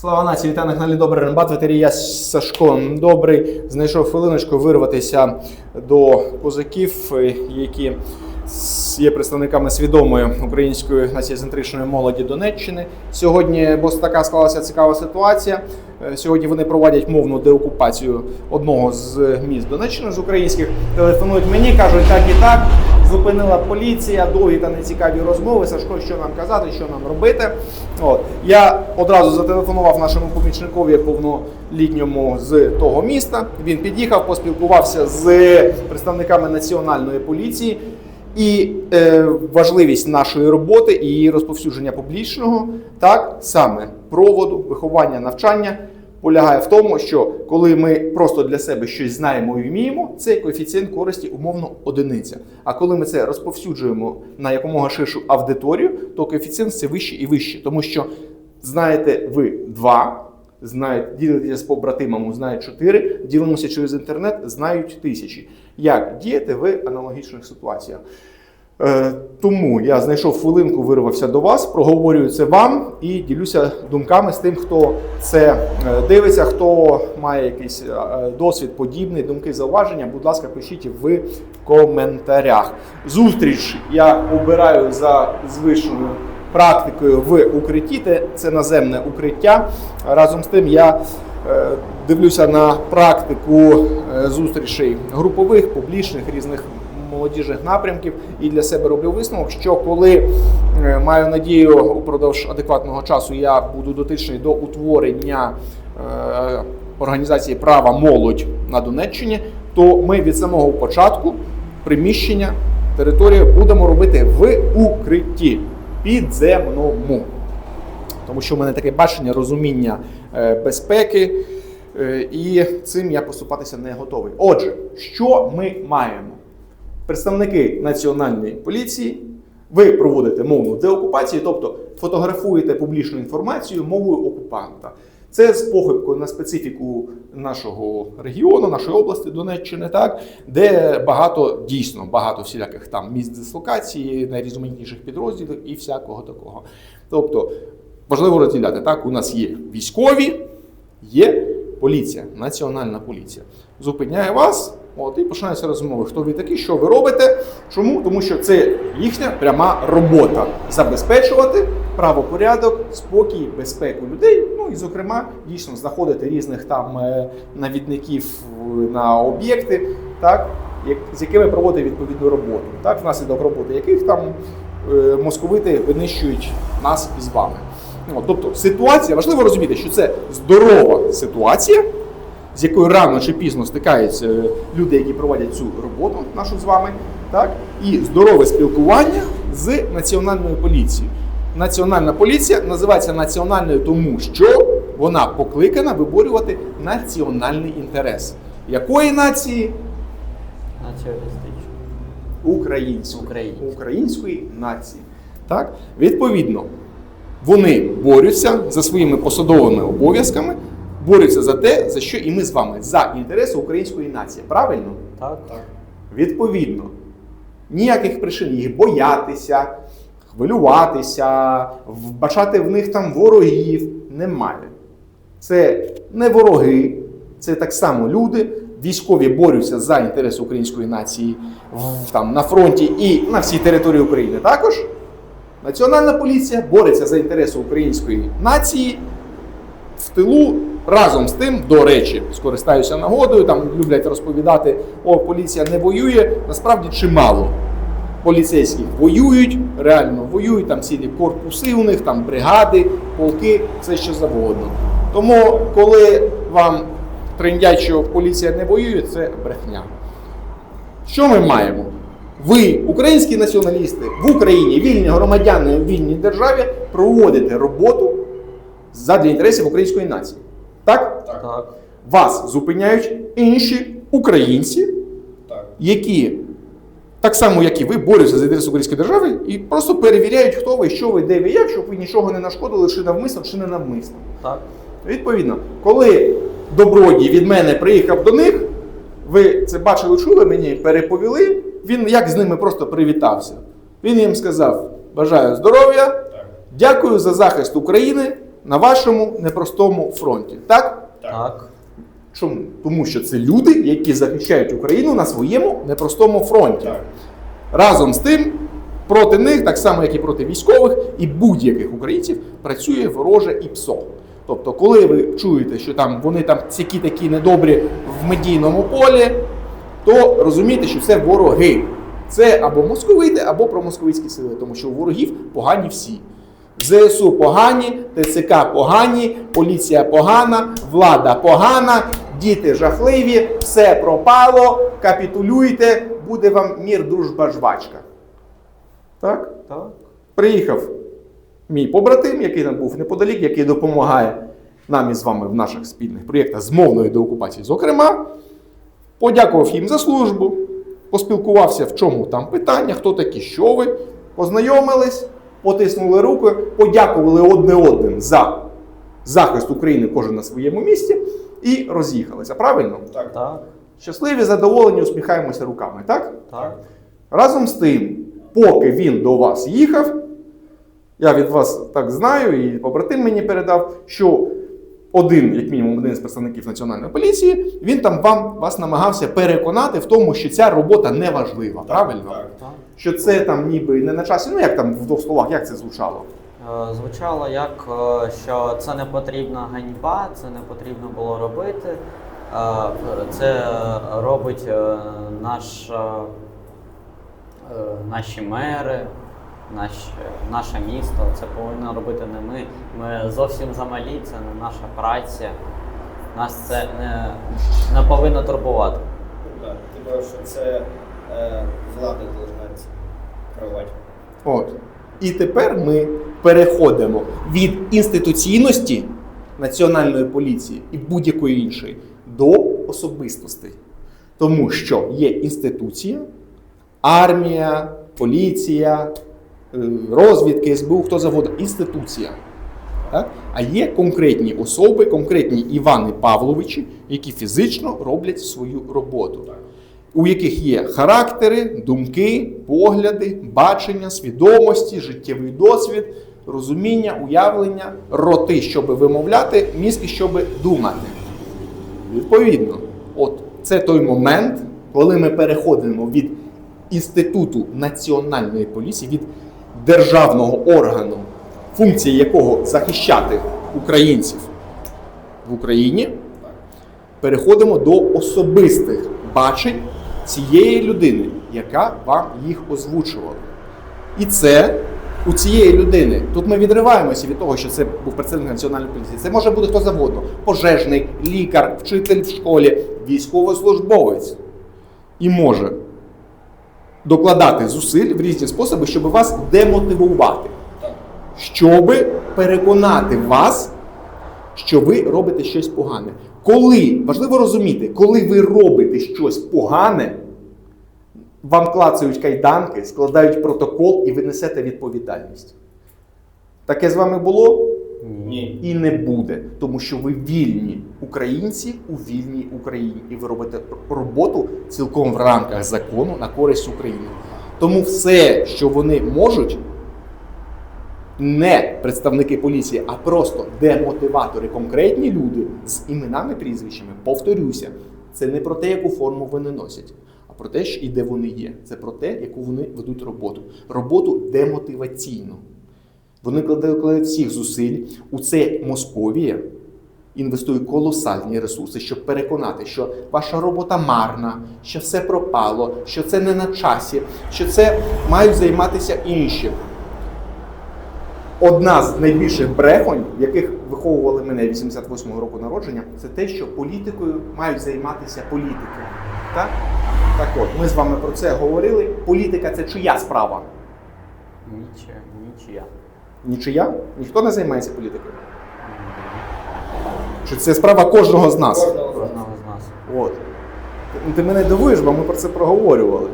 Слава нації, вітаю на каналі Добрий Рембат, ветері я Сашко Добрий. Знайшов хвилиночку вирватися до козаків, які є представниками свідомої української націєцентричної молоді Донеччини. Сьогодні, бо така склалася цікава ситуація. е, Сьогодні вони проводять мовну деокупацію одного з міст Донеччини з українських. Телефонують мені, кажуть, так і так. Зупинила поліція, довгі та нецікаві розмови. Сашко, що нам казати, що нам робити. От я одразу зателефонував нашому помічникові повнолітньому з того міста. Він під'їхав, поспілкувався з представниками національної поліції. І е, важливість нашої роботи і її розповсюдження публічного, так саме проводу, виховання, навчання полягає в тому, що коли ми просто для себе щось знаємо і вміємо, цей коефіцієнт користі умовно одиниця. А коли ми це розповсюджуємо на якомога ширшу аудиторію, то коефіцієнт все вище і вище, тому що знаєте ви два. Знають, ділитеся з побратимами, знають чотири, ділимося через інтернет, знають тисячі. Як діяти в аналогічних ситуаціях? Е, тому я знайшов хвилинку, вирвався до вас, проговорюю це вам і ділюся думками з тим, хто це е, дивиться, хто має якийсь е, досвід подібний, думки, зауваження. Будь ласка, пишіть в коментарях. Зустріч я обираю за звичною практикою в укритті. Це наземне укриття. Разом з тим я дивлюся на практику зустрічей групових, публічних різних молодіжних напрямків і для себе роблю висновок, що коли е, маю надію упродовж адекватного часу я буду дотичний до утворення е, організації права молодь на Донеччині, то ми від самого початку приміщення територію будемо робити в укритті підземному. Тому що в мене таке бачення, розуміння е, безпеки, і цим я поступатися не готовий. Отже, що ми маємо? Представники національної поліції, ви проводите мовну деокупацію, тобто фотографуєте публічну інформацію мовою окупанта. Це з похибкою на специфіку нашого регіону, нашої області Донеччини, так де багато дійсно багато всіляких там місць дислокації, найрізноманітніших підрозділів і всякого такого. Тобто важливо розділяти так. У нас є військові, є поліція, національна поліція. Зупиняє вас, от і починаються розмови. Хто ви такі, що ви робите? Чому? Тому що це їхня пряма робота забезпечувати правопорядок, спокій, безпеку людей. Ну і зокрема, дійсно знаходити різних там е, навідників е, на об'єкти, так з якими проводить відповідну роботу, так внаслідок роботи яких там е, московити винищують нас із вами. Ну, тобто ситуація важливо розуміти, що це здорова ситуація, з якою рано чи пізно стикаються люди, які проводять цю роботу нашу з вами, так і здорове спілкування з національною поліцією. Національна поліція називається національною, тому що вона покликана виборювати національний інтерес. Якої нації? Націоналістично. Української. Української. Української нації. Так? Відповідно, вони борються за своїми посадовими обов'язками, борються за те, за що і ми з вами, за інтереси української нації. Правильно? Так, так. Відповідно, ніяких причин їх боятися, хвилюватися, вбачати в них там ворогів немає. Це не вороги, це так само люди. Військові борються за інтереси української нації там, на фронті і на всій території України також. Національна поліція бореться за інтереси української нації в тилу. Разом з тим, до речі, скористаюся нагодою. Там люблять розповідати, о, поліція не воює. Насправді чимало поліцейських воюють, реально воюють, там цілі корпуси у них, там бригади, полки, все що завгодно. Тому, коли вам трендять, що поліція не воює, це брехня. Що ми маємо? Ви, українські націоналісти, в Україні, вільні громадяни в вільній державі, проводите роботу задля інтересів української нації. Так? Так. Вас зупиняють інші українці, Так. які так само, як і ви, борються за інтереси української держави і просто перевіряють, хто ви, що ви, де ви, як, щоб ви нічого не нашкодили, чи навмисно, чи не навмисно. Так. Відповідно, коли добродій від мене приїхав до них, ви це бачили, чули мені, переповіли. Він як з ними просто привітався. Він їм сказав: бажаю здоров'я, Так. дякую за захист України. На вашому непростому фронті. Так? Так. Чому? Тому що це люди, які захищають Україну на своєму непростому фронті. Так. Разом з тим, проти них, так само як і проти військових і будь-яких українців, працює вороже і ПСО. Тобто, коли ви чуєте, що там вони там такі такі недобрі в медійному полі, то розумійте, що це вороги. Це або московити, або промосковицькі сили, тому що у ворогів погані всі. ЗСУ погані, ТЦК погані, поліція погана, влада погана, діти жахливі, все пропало, капітулюйте, буде вам мір, дружба, жвачка. Так? Так. Приїхав мій побратим, який там був неподалік, який допомагає нам із вами в наших спільних проєктах з мовної деокупації, зокрема, подякував їм за службу, поспілкувався, в чому там питання, хто такі, що ви, познайомились, потиснули руки, подякували одне одним за захист України, кожен на своєму місці, і роз'їхалися. Правильно? Так. Так. Щасливі, задоволені, усміхаємося руками, так? Так. Разом з тим, поки він до вас їхав, я від вас так знаю, і побратим мені передав, що один, як мінімум, один з представників національної поліції, він там вам вас намагався переконати в тому, що ця робота не важлива. Правильно? Так. Що це там ніби не на часі. Ну як там в двох словах, як це звучало? Е, Звучало як, е, що це не потрібна ганьба, це не потрібно було робити. Е, Це робить наш, наші мери, наш, наше місто. Це повинно робити не ми. Ми зовсім замалі, це не наша праця. Нас це не, не повинно турбувати. Так. Типа, що це влада повинна це. От. І тепер ми переходимо від інституційності національної поліції і будь-якої іншої до особистостей. Тому що є інституція, армія, поліція, е, розвідки, СБУ, хто завгодно, інституція. Так? А є конкретні особи, конкретні Івани Павловичі, які фізично роблять свою роботу Так. У яких є характери, думки, погляди, бачення, свідомості, життєвий досвід, розуміння, уявлення, роти, щоб вимовляти, мізки, щоб думати. Відповідно, от це той момент, коли ми переходимо від інституту національної поліції, від державного органу, функція якого захищати українців в Україні, переходимо до особистих бачень цієї людини, яка вам їх озвучувала. І це у цієї людини. Тут ми відриваємося від того, що це був представник національної поліції. Це може бути хто завгодно: пожежний, лікар, вчитель в школі, військовослужбовець. І може докладати зусиль в різні способи, щоб вас демотивувати, щоб переконати вас, що ви робите щось погане. Коли, важливо розуміти, коли ви робите щось погане, вам клацають кайданки, складають протокол і ви несете відповідальність. Таке з вами було Ні. і не буде, тому що ви вільні українці у вільній Україні, і ви робите роботу цілком в рамках закону на користь України. Тому все, що вони можуть, не представники поліції, а просто демотиватори, конкретні люди з іменами, прізвищами, повторюся, це не про те, яку форму вони носять, а про те, що і де вони є. Це про те, яку вони ведуть роботу. Роботу демотиваційну. Вони кладуть всіх зусиль у це Московія. Інвестує колосальні ресурси, щоб переконати, що ваша робота марна, що все пропало, що це не на часі, що це мають займатися інші. Одна з найбільших брехонь, яких виховували мене 88-го року народження, це те, що політикою мають займатися політики. Так? Так от, ми з вами про це говорили. Політика це чия справа? Нічия. Нічия. Нічия? Ніхто не займається політикою. Що це справа кожного з нас. Кожного з нас. Кожного з нас. От. Ну, Ти мене дивуєш, бо ми про це проговорювали.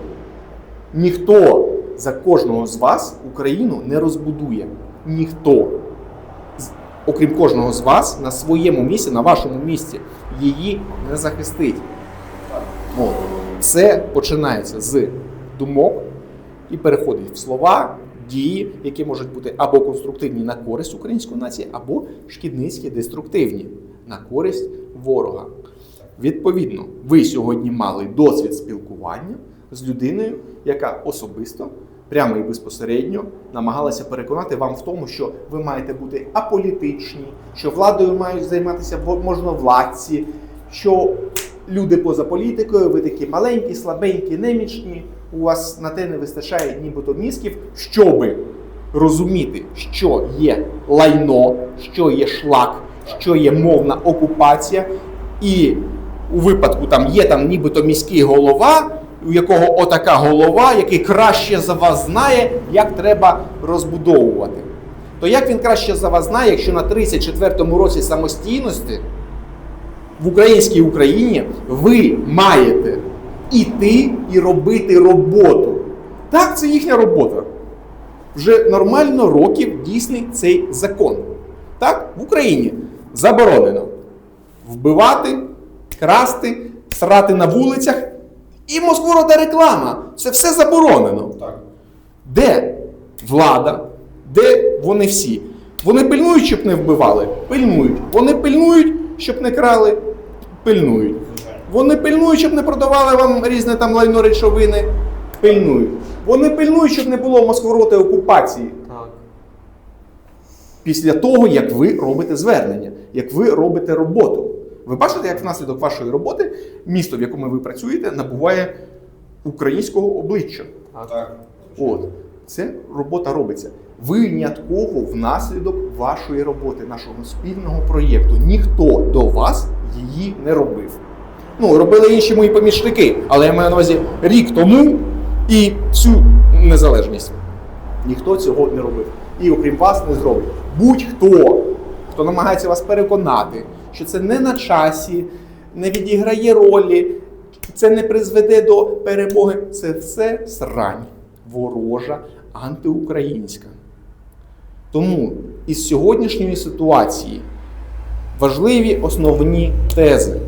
Ніхто за кожного з вас Україну не розбудує. Ніхто. Окрім кожного з вас, на своєму місці, на вашому місці, її не захистить. От. Це починається з думок і переходить в слова, дії, які можуть бути або конструктивні на користь української нації, або шкідницькі, деструктивні на користь ворога. Відповідно, ви сьогодні мали досвід спілкування з людиною, яка особисто, прямо і безпосередньо намагалася переконати вам в тому, що ви маєте бути аполітичні, що владою мають займатися можновладці, що люди поза політикою, ви такі маленькі, слабенькі, немічні. У вас на те не вистачає нібито мізків, щоби розуміти, що є лайно, що є шлак, що є мовна окупація, і у випадку там є там нібито міський голова, у якого отака голова, який краще за вас знає, як треба розбудовувати. То як він краще за вас знає, якщо на 34-му році самостійності в українській Україні ви маєте іти і робити роботу? Так, це їхня робота. Вже нормально років дійсний цей закон. Так, в Україні заборонено вбивати, красти, срати на вулицях. І Москворода реклама. Це все заборонено. Так. Де влада? Де вони всі? Вони пильнують, щоб не вбивали? Пильнують. Вони пильнують, щоб не крали? Пильнують. Вони пильнують, щоб не продавали вам різне там лайно речовини? Пильнують. Вони пильнують, щоб не було Москвороти окупації Так. після того, як ви робите звернення, як ви робите роботу. Ви бачите, як внаслідок вашої роботи місто, в якому ви працюєте, набуває українського обличчя. Так. От, це робота робиться. Винятково внаслідок вашої роботи, нашого спільного проєкту. Ніхто до вас її не робив. Ну, робили інші мої помічники, але я маю на увазі рік тому і всю незалежність. Ніхто цього не робив. І окрім вас не зробить. Будь-хто, хто намагається вас переконати, що це не на часі, не відіграє ролі, це не призведе до перемоги. Це все срань ворожа, антиукраїнська. Тому із сьогоднішньої ситуації важливі основні тези.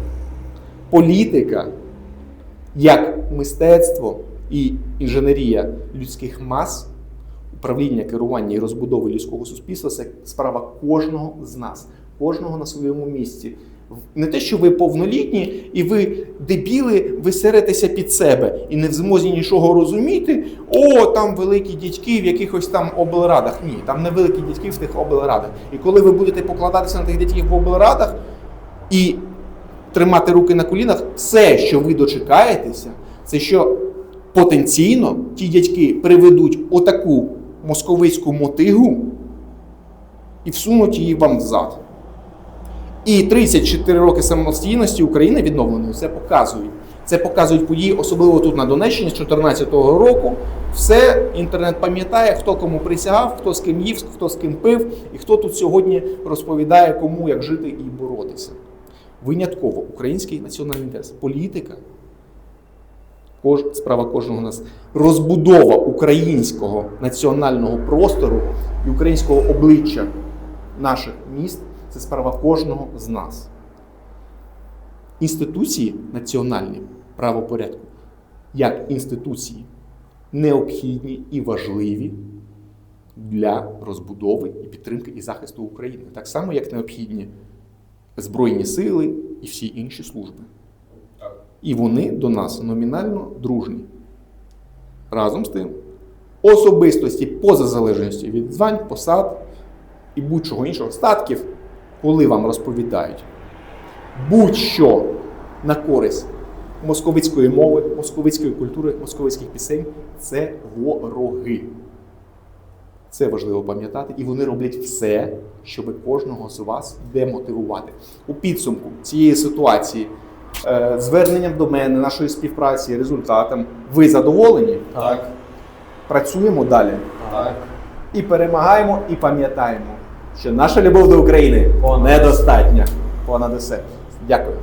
Політика як мистецтво і інженерія людських мас, управління, керування і розбудови людського суспільства це справа кожного з нас, кожного на своєму місці. Не те, що ви повнолітні і ви дебіли, ви серетеся під себе і не в змозі нічого розуміти. О, там великі дядьки в якихось там облрадах. Ні, там не великі дядьки в тих облрадах. І коли ви будете покладатися на тих дядьків в облрадах і тримати руки на колінах, все, що ви дочекаєтеся, це що потенційно ті дядьки приведуть отаку московицьку мотигу і всунуть її вам взад. І 34 роки самостійності України відновленої це показують. Це показують події, особливо тут на Донеччині з 2014 року. Все інтернет пам'ятає, хто кому присягав, хто з ким їв, хто з ким пив, і хто тут сьогодні розповідає, кому як жити і боротися. Винятково український національний інтерес, політика, кож, справа кожного нас, розбудова українського національного простору і українського обличчя наших міст це справа кожного з нас. Інституції національні правопорядку, як інституції, необхідні і важливі для розбудови і підтримки і захисту України, так само, як необхідні Збройні сили і всі інші служби. І вони до нас номінально дружні. Разом з тим, особистості поза залежністю від звань, посад і будь-чого іншого статків, коли вам розповідають будь-що на користь московицької мови, московицької культури, московицьких пісень це вороги. Це важливо пам'ятати, і вони роблять все, щоб кожного з вас демотивувати. У підсумку цієї ситуації, е, зверненням до мене, нашої співпраці, результатом, ви задоволені? Так. Працюємо далі Так. і перемагаємо, і пам'ятаємо, що наша любов до України недостатня. Понад усе. Дякую.